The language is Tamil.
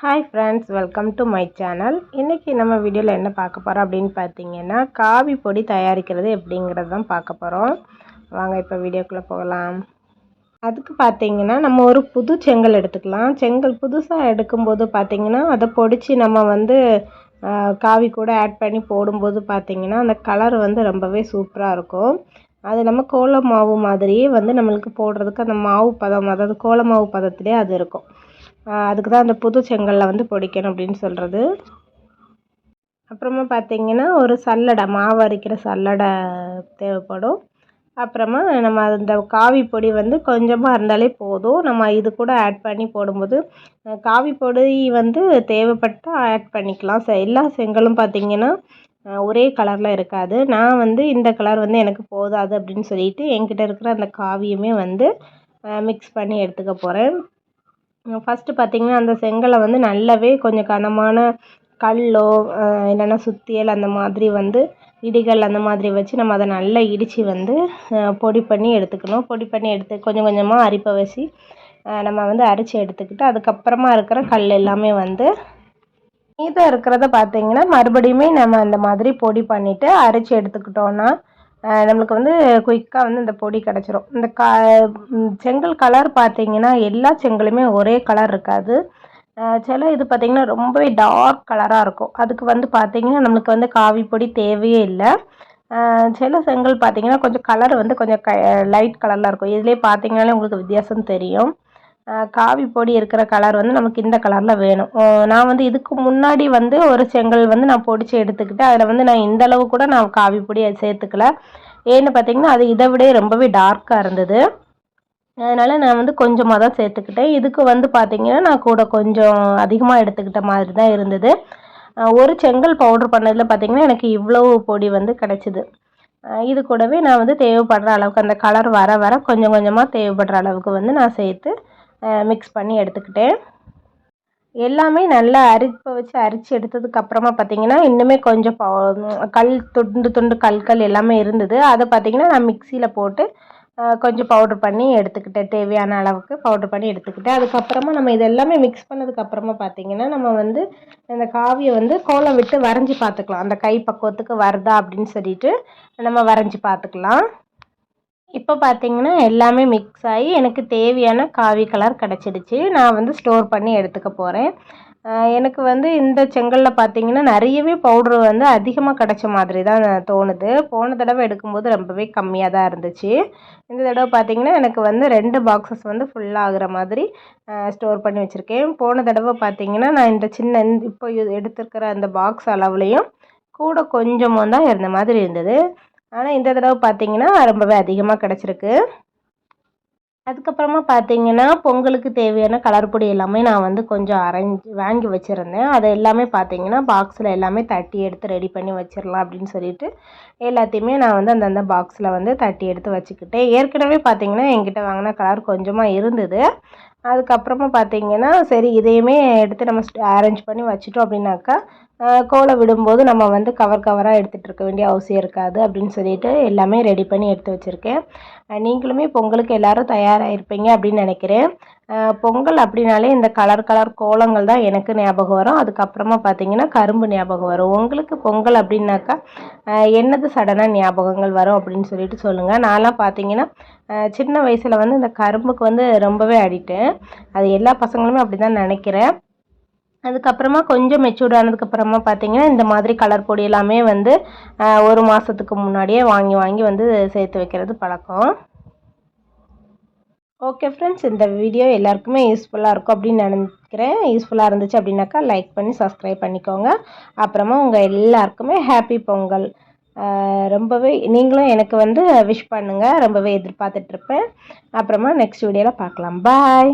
Hi friends welcome to my channel இன்றைக்கி நம்ம வீடியோவில் என்ன பார்க்க போகிறோம் அப்படின்னு பார்த்தீங்கன்னா காவி பொடி தயாரிக்கிறது எப்படிங்கிறது தான் பார்க்க போகிறோம் வாங்க இப்போ வீடியோக்குள்ளே போகலாம். அதுக்கு பார்த்தீங்கன்னா நம்ம ஒரு புது செங்கல் எடுத்துக்கலாம். செங்கல் புதுசாக எடுக்கும்போது பார்த்திங்கன்னா அதை பொடிச்சு நம்ம வந்து காவி கூட ஆட் பண்ணி போடும்போது பார்த்திங்கன்னா அந்த கலர் வந்து ரொம்பவே சூப்பராக இருக்கும். அது நம்ம கோல மாவு மாதிரியே வந்து நம்மளுக்கு போடுறதுக்கு அந்த மாவு பதம் அதாவது கோல மாவு பதத்திலே அது இருக்கும். அதுக்கு தான் அந்த புது செங்கல்ல வந்து பொடிக்கணும் அப்படின்னு சொல்கிறது அப்புறமா பார்த்திங்கன்னா ஒரு சல்லடை மாவு அரைக்கிற சல்லடை தேவைப்படும். அப்புறமா நம்ம அந்த காவி பொடி வந்து கொஞ்சமாக இருந்தாலே போதும். நம்ம இது கூட ஆட் பண்ணி போடும்போது காவி பொடி வந்து தேவைப்பட்டால் ஆட் பண்ணிக்கலாம். எல்லா செங்கலும் பார்த்திங்கன்னா ஒரே கலரில் இருக்காது. நான் வந்து இந்த கலர் வந்து எனக்கு போதாது அப்படின்னு சொல்லிட்டு என்கிட்ட இருக்கிற அந்த காவியுமே வந்து மிக்ஸ் பண்ணி எடுத்துக்க போகிறேன் ஃபஸ்ட்டு பார்த்திங்கன்னா அந்த செங்கலை வந்து நல்லாவே கொஞ்சம் கனமான கல்லோ இல்லைன்னா சுத்தியல் அந்த மாதிரி வந்து இடிகள் அந்த மாதிரி வச்சு நம்ம அதை நல்லா இடித்து வந்து பொடி பண்ணி எடுத்துக்கணும். பொடி பண்ணி எடுத்து கொஞ்சம் கொஞ்சமாக அரிப்பை வச்சு நம்ம வந்து அரைச்சி எடுத்துக்கிட்டு அதுக்கப்புறமா இருக்கிற கல் எல்லாமே வந்து மீதம் இருக்கிறத பார்த்திங்கன்னா மறுபடியுமே நம்ம அந்த மாதிரி பொடி பண்ணிவிட்டு அரைச்சி எடுத்துக்கிட்டோன்னா நம்மளுக்கு வந்து குயிக்காக வந்து இந்த பொடி கிடச்சிரும். இந்த கா செங்கல் கலர் பார்த்தீங்கன்னா எல்லா செங்கலுமே ஒரே கலர் இருக்காது. சில இது பார்த்திங்கன்னா ரொம்பவே டார்க் கலராக இருக்கும். அதுக்கு வந்து பார்த்திங்கன்னா நம்மளுக்கு வந்து காவி பொடி தேவையே இல்லை. சில செங்கல் பார்த்திங்கன்னா கொஞ்சம் கலர் வந்து கொஞ்சம் க லைட் கலரில் இருக்கும். இதுலேயே பார்த்தீங்கனாலே உங்களுக்கு வித்தியாசம் தெரியும். காவி பொடி இருக்கிற கலர் வந்து நமக்கு இந்த கலரில் வேணும். நான் வந்து இதுக்கு முன்னாடி வந்து ஒரு செங்கல் வந்து நான் பொடிச்சு எடுத்துக்கிட்டேன் அதில் வந்து நான் இந்த அளவு கூட நான் காவி பொடி சேர்த்துக்கல. ஏன்னு பார்த்தீங்கன்னா அது இதை விட ரொம்பவே டார்க்காக இருந்தது. அதனால் நான் வந்து கொஞ்சமாக தான் சேர்த்துக்கிட்டேன். இதுக்கு வந்து பார்த்திங்கன்னா நான் கூட கொஞ்சம் அதிகமாக எடுத்துக்கிட்ட மாதிரி தான் இருந்தது. ஒரு செங்கல் பவுட்ரு பண்ணதில் பார்த்திங்கன்னா எனக்கு இவ்வளோ பொடி வந்து கிடச்சிது. இது கூடவே நான் வந்து தேவைப்படுற அளவுக்கு அந்த கலர் வர வர கொஞ்சம் கொஞ்சமாக தேவைப்படுற அளவுக்கு வந்து நான் சேர்த்து மிக்ஸ் பண்ணி எடுத்துக்கிட்டேன். எல்லாமே நல்லா அரிப்பை வச்சு அரிச்சு எடுத்ததுக்கப்புறமா பார்த்திங்கன்னா இன்னுமே கொஞ்சம் கல் துண்டு துண்டு கற்கள் எல்லாமே இருந்தது. அதை பார்த்திங்கன்னா நான் மிக்சியில் போட்டு கொஞ்சம் பவுட்ரு பண்ணி எடுத்துக்கிட்டேன். தேவையான அளவுக்கு பவுட்ரு பண்ணி எடுத்துக்கிட்டேன். அதுக்கப்புறமா நம்ம இது எல்லாமே மிக்ஸ் பண்ணதுக்கப்புறமா பார்த்திங்கன்னா நம்ம வந்து இந்த காவியை வந்து கோலம் விட்டு வரைஞ்சி பார்த்துக்கலாம் அந்த கை பக்குவத்துக்கு வருதா அப்படின்னு சொல்லிட்டு நம்ம வரைஞ்சி பார்த்துக்கலாம் இப்போ பார்த்தீங்கன்னா எல்லாமே மிக்ஸ் ஆகி எனக்கு தேவையான காவி கலர் கிடச்சிடுச்சு. நான் வந்து ஸ்டோர் பண்ணி எடுத்துக்க போகிறேன் எனக்கு வந்து இந்த செங்கலில் பார்த்தீங்கன்னா நிறையவே பவுட்ரு வந்து அதிகமாக கிடச்ச மாதிரி தான் தோணுது. போன தடவை எடுக்கும்போது ரொம்பவே கம்மியாக தான் இருந்துச்சு. இந்த தடவை பார்த்தீங்கன்னா எனக்கு வந்து ரெண்டு பாக்ஸஸ் வந்து ஃபுல்லாகிற மாதிரி ஸ்டோர் பண்ணி வச்சுருக்கேன். போன தடவை பார்த்தீங்கன்னா நான் இந்த சின்ன இப்போ எடுத்துருக்கிற அந்த பாக்ஸ் அளவுலேயும் கூட கொஞ்சமாக தான் இருந்த மாதிரி இருந்தது. ஆனால் இந்த தடவை பார்த்தீங்கன்னா ரொம்பவே அதிகமாக கிடச்சிருக்கு. அதுக்கப்புறமா பார்த்தீங்கன்னா பொங்கலுக்கு தேவையான கலர் பொடி எல்லாமே நான் வந்து கொஞ்சம் அரைஞ்சி வாங்கி வச்சுருந்தேன். அதை எல்லாமே பார்த்தீங்கன்னா பாக்ஸில் எல்லாமே தட்டி எடுத்து ரெடி பண்ணி வச்சிடலாம் அப்படின்னு சொல்லிட்டு எல்லாத்தையுமே நான் வந்து அந்தந்த பாக்ஸில் வந்து தட்டி எடுத்து வச்சுக்கிட்டேன். ஏற்கனவே பார்த்தீங்கன்னா என்கிட்ட வாங்கின கலர் கொஞ்சமாக இருந்தது. அதுக்கப்புறமா பார்த்தீங்கன்னா சரி இதையுமே எடுத்து நம்ம அரேஞ்ச் பண்ணி வச்சுட்டோம் அப்படின்னாக்கா கோலம் விடும்போது நம்ம வந்து கவர் கவராக எடுத்துகிட்டு இருக்க வேண்டிய அவசியம் இருக்காது அப்படின்னு சொல்லிட்டு எல்லாமே ரெடி பண்ணி எடுத்து வச்சுருக்கேன். நீங்களுமே பொங்கலுக்கு எல்லோரும் தயாராக இருப்பீங்க அப்படின்னு நினைக்கிறேன். பொங்கல் அப்படின்னாலே இந்த கலர் கலர் கோலங்கள் தான் எனக்கு ஞாபகம் வரும். அதுக்கப்புறமா பார்த்தீங்கன்னா கரும்பு ஞாபகம் வரும். உங்களுக்கு பொங்கல் அப்படின்னாக்கா என்னது சடனாக ஞாபகங்கள் வரும் அப்படின்னு சொல்லிட்டு சொல்லுங்கள் நான்லாம் பார்த்தீங்கன்னா சின்ன வயசில் வந்து இந்த கரும்புக்கு வந்து ரொம்பவே அடிட்டேன் அது எல்லா பசங்களுமே அப்படி தான் நினைக்கிறேன். அதுக்கப்புறமா கொஞ்சம் மெச்சூர்ட் ஆனதுக்கப்புறமா பார்த்தீங்கன்னா இந்த மாதிரி கலர் பொடி எல்லாமே வந்து ஒரு மாதத்துக்கு முன்னாடியே வாங்கி வாங்கி வந்து சேர்த்து வைக்கிறது பழக்கம். ஓகே ஃப்ரெண்ட்ஸ் இந்த வீடியோ எல்லாருக்குமே யூஸ்ஃபுல்லாக இருக்கும் அப்படின்னு நினைக்கிறேன். யூஸ்ஃபுல்லாக இருந்துச்சு அப்படின்னாக்கா லைக் பண்ணி சப்ஸ்கிரைப் பண்ணிக்கோங்க. அப்புறமா உங்கள் எல்லாருக்குமே ஹாப்பி பொங்கல். ரொம்பவே நீங்களும் எனக்கு வந்து விஷ் பண்ணுங்கள் ரொம்பவே எதிர்பார்த்துட்ருப்பேன் அப்புறமா நெக்ஸ்ட் வீடியோவில் பார்க்கலாம். பாய்